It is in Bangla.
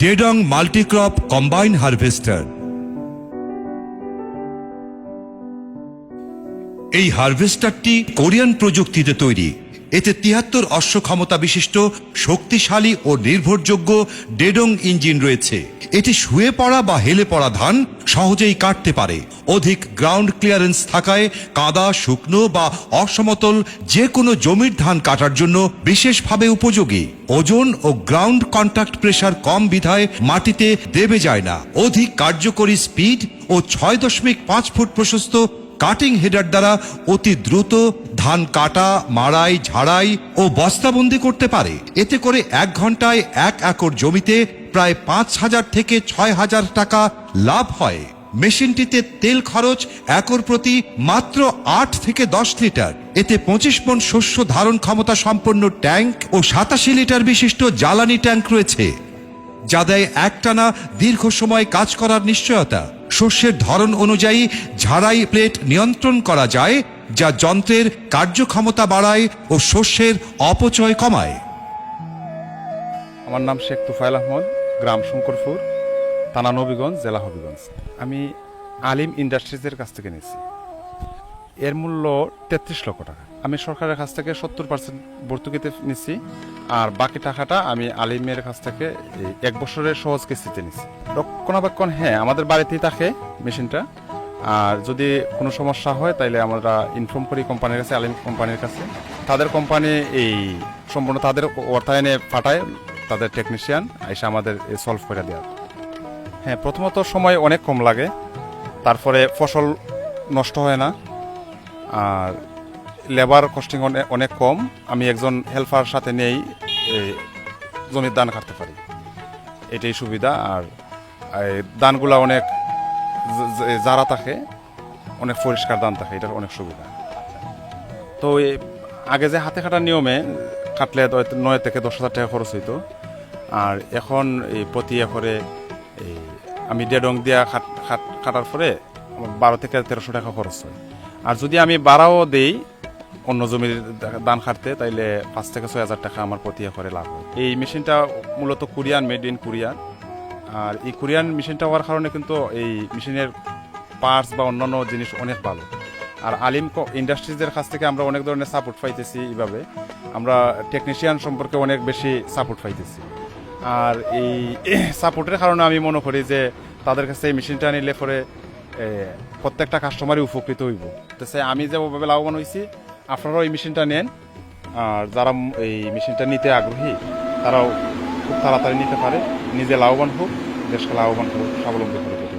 ডেডং মাল্টিক্রপ কম্বাইন হারভেস্টার এই হারভেস্টারটি কোরিয়ান প্রযুক্তিতে তৈরি। এতে তিয়াত্তর অশ্ব ক্ষমতা বিশিষ্ট, শক্তিশালী ও নির্ভরযোগ্য ডেডং ইঞ্জিন রয়েছে। এটি শুয়ে পড়া বা হেলে পড়া ধান সহজেই কাটতে পারে। অধিক গ্রাউন্ড ক্লিয়ারেন্স থাকায় কাদা, শুকনো বা অসমতল যে কোনো জমির ধান কাটার জন্য বিশেষভাবে উপযোগী। ওজন ও গ্রাউন্ড কন্টাক্ট প্রেশার কম বিধায় মাটিতে দেবে যায় না। অধিক কার্যকরী স্পিড ও ছয় দশমিক পাঁচ ফুট প্রশস্ত কাটিং হেডার দ্বারা অতি দ্রুত ধান কাটা, মাড়াই, ঝাড়াই ও বস্তাবন্দি করতে পারে। এতে করে এক ঘন্টায় এক একর জমিতে প্রায় পাঁচ হাজার থেকে ছয় হাজার টাকা লাভ হয়। মেশিনটিতে তেল খরচ একর প্রতি মাত্র আট থেকে দশ লিটার। এতে পঁচিশ মন শস্য ধারণ ক্ষমতা সম্পন্ন ট্যাঙ্ক ও সাতাশি লিটার বিশিষ্ট জ্বালানি ট্যাঙ্ক রয়েছে, যা দেয় একটানা দীর্ঘ সময় কাজ করার নিশ্চয়তা। শস্যের ধরন অনুযায়ী ঝাড়াই প্লেট নিয়ন্ত্রণ করা যায়, যা যন্ত্রের কার্যক্ষমতা বাড়ায় ও শস্যের অপচয় কমায়। আমার নাম শেখ তুফাইল আহমদ, গ্রাম শঙ্করপুর, থানা নবীগঞ্জ, জেলা হবিগঞ্জ। আমি আলিম ইন্ডাস্ট্রিজের কাছ থেকে নিয়েছি। এর মূল্য তেত্রিশ লক্ষ টাকা। আমি সরকারের কাছ থেকে সত্তর পার্সেন্ট ভর্তুকিতে নিচ্ছি আর বাকি টাকাটা আমি আলিমের কাছ থেকে এক বছরের সহজ কিস্তিতে নিচ্ছি রক্ষণাবেক্ষণ হ্যাঁ আমাদের বাড়িতেই থাকে মেশিনটা। আর যদি কোনো সমস্যা হয়, তাইলে আমরা ইনফর্ম করি কোম্পানির কাছে, আলিম কোম্পানির কাছে। তাদের কোম্পানি এই সম্পূর্ণ তাদের অর্থায়নে পাঠায় তাদের টেকনিশিয়ান এসে আমাদের সলভ করে দেওয়া হ্যাঁ প্রথমত সময় অনেক কম লাগে, তারপরে ফসল নষ্ট হয় না। আর লেবার কস্টিং অনেক কম। আমি একজন হেল্পার সাথে নেই জমির ধান কাটতে পারি। এটাই সুবিধা। আর এই ধানগুলা অনেক যারা থাকে, অনেক পরিষ্কার ধান থাকে, এটার অনেক সুবিধা। তো আগে যে হাতে কাটার নিয়মে কাটলে নয় থেকে দশ হাজার টাকা খরচ হইতো। আর এখন এই প্রতি একরে এই আমি ডেডং দিয়া কাট- কাট- কাটার পরে বারো থেকে তেরোশো টাকা খরচ হয়। আর যদি আমি বাড়াও দেই অন্য জমির দান খাটতে, তাইলে পাঁচ থেকে ছয় হাজার টাকা আমার প্রতি একরে লাভ হয়। এই মেশিনটা মূলত কোরিয়ান, মেড ইন কোরিয়ান আর এই কোরিয়ান মেশিনটা হওয়ার কারণে কিন্তু এই মেশিনের পার্টস বা অন্যান্য জিনিস অনেক ভালো। আর আলিম ইন্ডাস্ট্রিজের কাছ থেকে আমরা অনেক ধরনের সাপোর্ট পাইতেছি এইভাবে। আমরা টেকনিশিয়ান সম্পর্কে অনেক বেশি সাপোর্ট পাইতেছি। আর এই সাপোর্টের কারণে আমি মনে করি যে তাদের কাছে এই মেশিনটা নিলে পরে প্রত্যেকটা কাস্টমারই উপকৃত হইব। তো সে আমি যেভাবে লাভবান হয়েছি আপনারাও এই মেশিনটা নেন আর যারা এই মেশিনটা নিতে আগ্রহী, তারাও খুব তাড়াতাড়ি নিতে পারে নিজে লাভবান হোক, দেশকে লাভবান হোক, স্বাবলম্বী করে।